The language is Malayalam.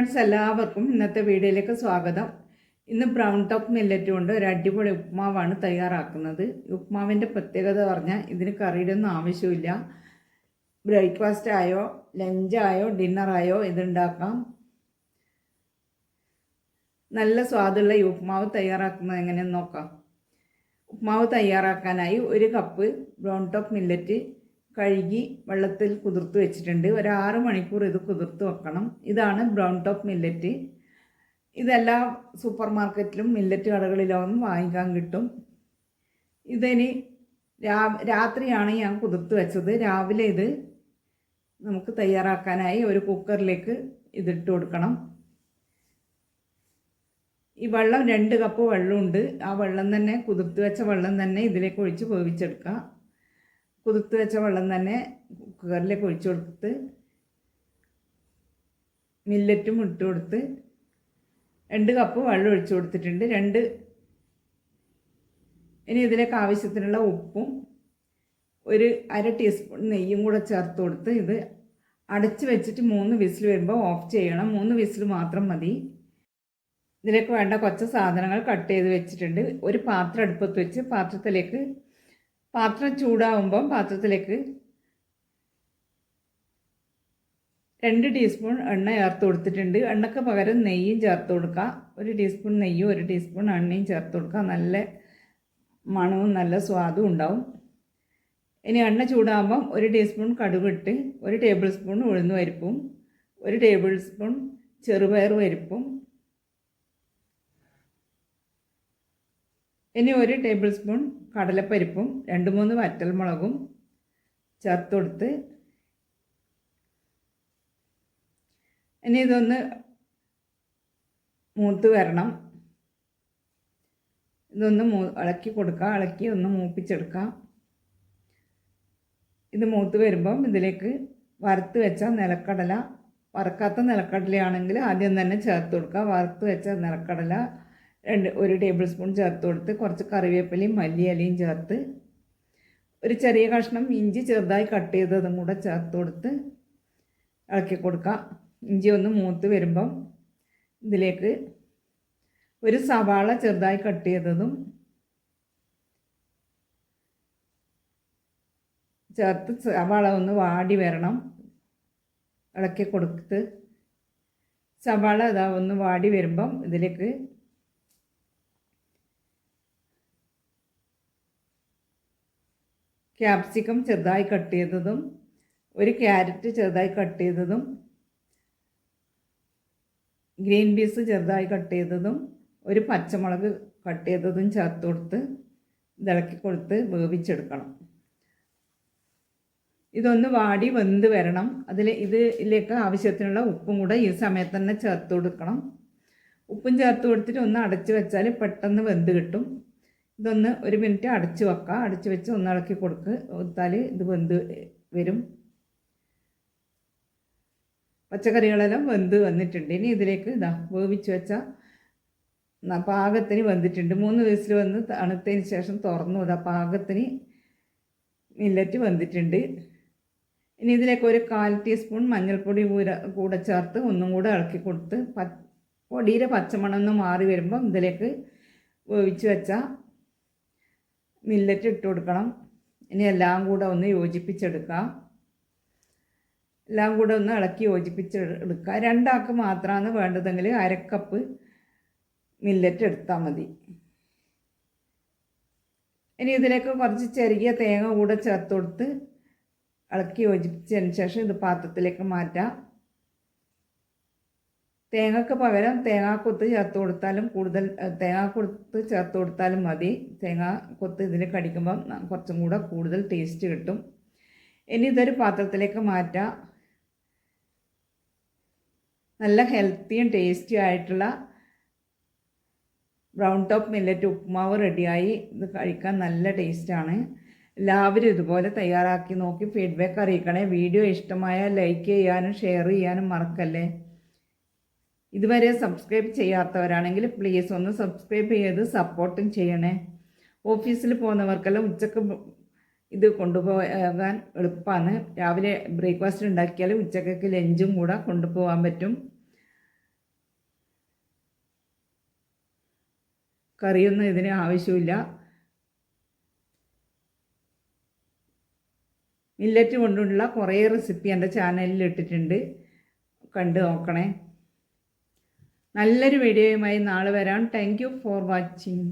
ഫ്രണ്ട്സ് എല്ലാവർക്കും ഇന്നത്തെ വീഡിയോയിലേക്ക് സ്വാഗതം. ഇന്ന് ബ്രൗൺ ടോപ്പ് മില്ലറ്റ് കൊണ്ട് ഒരു അടിപൊളി ഉപ്മാവാണ് തയ്യാറാക്കുന്നത്. ഉപ്മാവിന്റെ പ്രത്യേകത പറഞ്ഞാൽ ഇതിന് കറിയുടെ ഒന്നും ആവശ്യമില്ല. ബ്രേക്ക്ഫാസ്റ്റ് ആയോ ലഞ്ചായോ ഡിന്നറായോ ഇതുണ്ടാക്കാം. നല്ല സ്വാദുള്ള ഈ ഉപ്മാവ് തയ്യാറാക്കുന്നത് എങ്ങനെയെന്ന് നോക്കാം. ഉപ്മാവ് തയ്യാറാക്കാനായി ഒരു കപ്പ് ബ്രൗൺ ടോപ്പ് മില്ലറ്റ് കഴുകി വെള്ളത്തിൽ കുതിർത്ത് വെച്ചിട്ടുണ്ട്. ഒരു ആറ് മണിക്കൂർ ഇത് കുതിർത്ത് വെക്കണം. ഇതാണ് ബ്രൗൺ ടോപ്പ് മില്ലറ്റ് ഇതെല്ലാ സൂപ്പർ മാർക്കറ്റിലും മില്ലറ്റ് കടകളിലൊന്നും വാങ്ങിക്കാൻ കിട്ടും. ഇതിന് രാ രാത്രിയാണ് ഞാൻ കുതിർത്ത് വെച്ചത്. രാവിലെ ഇത് നമുക്ക് തയ്യാറാക്കാനായി ഒരു കുക്കറിലേക്ക് ഇതിട്ട് കൊടുക്കണം. ഈ വെള്ളം രണ്ട് കപ്പ് വെള്ളമുണ്ട്. ആ വെള്ളം തന്നെ കുതിർത്ത് വെച്ച വെള്ളം തന്നെ ഇതിലേക്ക് ഒഴിച്ച് വേവിച്ചെടുക്കുക. കുതിർത്ത് വെച്ച വെള്ളം തന്നെ കുക്കറിലേക്ക് ഒഴിച്ചു കൊടുത്ത് മില്ലറ്റും ഇട്ട് കൊടുത്ത് രണ്ട് കപ്പ് വെള്ളം ഒഴിച്ചു കൊടുത്തിട്ടുണ്ട്. രണ്ട് ഇനി ഇതിലേക്ക് ആവശ്യത്തിനുള്ള ഉപ്പും ഒരു അര ടീസ്പൂൺ നെയ്യും കൂടെ ചേർത്ത് കൊടുത്ത് ഇത് അടച്ചു വെച്ചിട്ട് മൂന്ന് വിസിൽ വരുമ്പോൾ ഓഫ് ചെയ്യണം. മൂന്ന് വിസിൽ മാത്രം മതി. ഇതിലേക്ക് വേണ്ട കുറച്ച് സാധനങ്ങൾ കട്ട് ചെയ്ത് വെച്ചിട്ടുണ്ട്. ഒരു പാത്രം അടുപ്പത്ത് വെച്ച് പാത്രത്തിലേക്ക് പാത്രം ചൂടാവുമ്പം പാത്രത്തിലേക്ക് രണ്ട് ടീസ്പൂൺ എണ്ണ ചേർത്ത് കൊടുത്തിട്ടുണ്ട്. എണ്ണക്ക് പകരം നെയ്യും ചേർത്ത് കൊടുക്കുക ഒരു ടീസ്പൂൺ നെയ്യും ഒരു ടീസ്പൂൺ എണ്ണയും ചേർത്ത് കൊടുക്കുക നല്ല മണവും നല്ല സ്വാദും ഉണ്ടാവും. ഇനി എണ്ണ ചൂടാകുമ്പം ഒരു ടീസ്പൂൺ കടുകിട്ട് ഒരു ടേബിൾ സ്പൂൺ ഉഴുന്ന് പരിപ്പും ഒരു ടേബിൾ സ്പൂൺ ചെറുപയർ പരിപ്പും ഇനി ഒരു ടേബിൾ സ്പൂൺ കടലപ്പരിപ്പും രണ്ട് മൂന്ന് വറ്റൽമുളകും ചേർത്ത് കൊടുത്ത് ഇനി ഇതൊന്ന് മൂത്ത് വരണം. ഇതൊന്ന് മൂ ഇളക്കി കൊടുക്കുക ഇളക്കി ഒന്ന് മൂപ്പിച്ചെടുക്കാം. ഇത് മൂത്ത് വരുമ്പം ഇതിലേക്ക് വറുത്ത് വെച്ച നിലക്കടല വറുക്കാത്ത നിലക്കടലയാണെങ്കിൽ ആദ്യം തന്നെ ചേർത്ത് കൊടുക്കുക. വറുത്ത് വെച്ച നിലക്കടല രണ്ട് ഒരു ടേബിൾ സ്പൂൺ ചേർത്ത് കൊടുത്ത് കുറച്ച് കറിവേപ്പിലയും മല്ലിയിലയും ചേർത്ത് ഒരു ചെറിയ കഷ്ണം ഇഞ്ചി ചെറുതായി കട്ട് ചെയ്തതും കൂടെ ചേർത്ത് കൊടുത്ത് ഇളക്കി കൊടുക്കുക ഇഞ്ചി ഒന്ന് മൂത്ത് വരുമ്പം ഇതിലേക്ക് ഒരു സവാള ചെറുതായി കട്ട് ചെയ്തതും ചേർത്ത് സവാള ഒന്ന് വാടി വരണം. ഇളക്കി കൊടുത്ത് സവാള ഇതാ ഒന്ന് വാടി വരുമ്പം ഇതിലേക്ക് ക്യാപ്സിക്കം ചെറുതായി കട്ട് ചെയ്തതും ഒരു ക്യാരറ്റ് ചെറുതായി കട്ട് ചെയ്തതും ഗ്രീൻ പീസ് ചെറുതായി കട്ട് ചെയ്തതും ഒരു പച്ചമുളക് കട്ട് ചെയ്തതും ചേർത്ത് കൊടുത്ത് ഇളക്കി കൊടുത്ത് വേവിച്ചെടുക്കണം. ഇതൊന്ന് വാടി വെന്ത് വരണം. അതിൽ ഇതിലേക്ക് ആവശ്യത്തിനുള്ള ഉപ്പും കൂടെ ഈ സമയത്ത് തന്നെ ചേർത്ത് കൊടുക്കണം. ഉപ്പും ചേർത്ത് കൊടുത്തിട്ട് ഒന്ന് അടച്ചു വെച്ചാൽ പെട്ടെന്ന് വെന്ത് കിട്ടും. ഇതൊന്ന് ഒരു മിനിറ്റ് അടച്ചു വെക്കുക അടച്ചു വെച്ച് ഒന്ന് ഇളക്കി കൊടുക്ക്. കൊടുത്താൽ ഇത് വെന്ത് വരും. പച്ചക്കറികളെല്ലാം വെന്ത് വന്നിട്ടുണ്ട്. ഇനി ഇതിലേക്ക് ഇതാ വേവിച്ച് വെച്ച പാകത്തിന് വെന്തിട്ടുണ്ട്. മൂന്ന് വയസ്സിൽ വന്ന് തണുത്തതിന് ശേഷം തുറന്നു. ഇതാ പാകത്തിന് മില്ലറ്റ് വെന്തിട്ടുണ്ട്. ഇനി ഇതിലേക്ക് ഒരു കാൽ ടീസ്പൂൺ മഞ്ഞൾപ്പൊടി കൂര കൂടെ ചേർത്ത് ഒന്നും കൂടെ ഇളക്കി കൊടുത്ത് പ പൊടിയുടെ പച്ചമണം ഒന്ന് മാറി വരുമ്പം ഇതിലേക്ക് വേവിച്ച് വെച്ച മില്ലറ്റ് ഇട്ട് കൊടുക്കണം. ഇനി എല്ലാം കൂടെ ഒന്ന് യോജിപ്പിച്ചെടുക്കാം എല്ലാം കൂടെ ഒന്ന് ഇളക്കി യോജിപ്പിച്ചെടുക്കുക. രണ്ടാൾക്ക് മാത്രമാണ് വേണ്ടതെങ്കിൽ അരക്കപ്പ് മില്ലറ്റ് എടുത്താൽ മതി. ഇനി ഇതിലേക്ക് കുറച്ച് ചെറിയ തേങ്ങ കൂടെ ചേർത്ത് കൊടുത്ത് ഇളക്കി യോജിപ്പിച്ചതിന് ശേഷം ഇത് പാത്രത്തിലേക്ക് മാറ്റാം. തേങ്ങക്ക് പകരം തേങ്ങാക്കൊത്ത് ചേർത്ത് കൊടുത്താലും കൂടുതൽ തേങ്ങാക്കൊത്ത് ചേർത്ത് കൊടുത്താലും മതി. തേങ്ങ കൊത്ത് ഇതിൽ കടിക്കുമ്പം കുറച്ചും കൂടെ കൂടുതൽ ടേസ്റ്റ് കിട്ടും. ഇനി ഇതൊരു പാത്രത്തിലേക്ക് മാറ്റാം. നല്ല ഹെൽത്തിയും ടേസ്റ്റിയും ആയിട്ടുള്ള ബ്രൗൺ ടോപ്പ് മില്ലറ്റ് ഉപ്പുമാവ് റെഡിയായി ഇത് കഴിക്കാൻ നല്ല ടേസ്റ്റാണ് എല്ലാവരും ഇതുപോലെ തയ്യാറാക്കി നോക്കി ഫീഡ്ബാക്ക് അറിയിക്കണേ. വീഡിയോ ഇഷ്ടമായാൽ ലൈക്ക് ചെയ്യാനും ഷെയർ ചെയ്യാനും മറക്കല്ലേ? ഇതുവരെ സബ്സ്ക്രൈബ് ചെയ്യാത്തവരാണെങ്കിൽ പ്ലീസ് ഒന്ന് സബ്സ്ക്രൈബ് ചെയ്ത് സപ്പോർട്ടും ചെയ്യണേ. ഓഫീസിൽ പോകുന്നവർക്കെല്ലാം ഉച്ചയ്ക്ക് ഇത് കൊണ്ടുപോകാൻ എളുപ്പമാണ് രാവിലെ ബ്രേക്ക്ഫാസ്റ്റ് ഉണ്ടാക്കിയാൽ ഉച്ചക്കൊക്കെ ലഞ്ചും കൂടെ കൊണ്ടുപോകാൻ പറ്റും. കറിയൊന്നും ഇതിന് ആവശ്യമില്ല. മില്ലറ്റ് കൊണ്ടുള്ള കുറേ റെസിപ്പി എന്റെ ചാനലിൽ ഇട്ടിട്ടുണ്ട്. കണ്ടു നോക്കണേ. നല്ലൊരു വീഡിയോയുമായി നാളെ വരാം. Thank for watching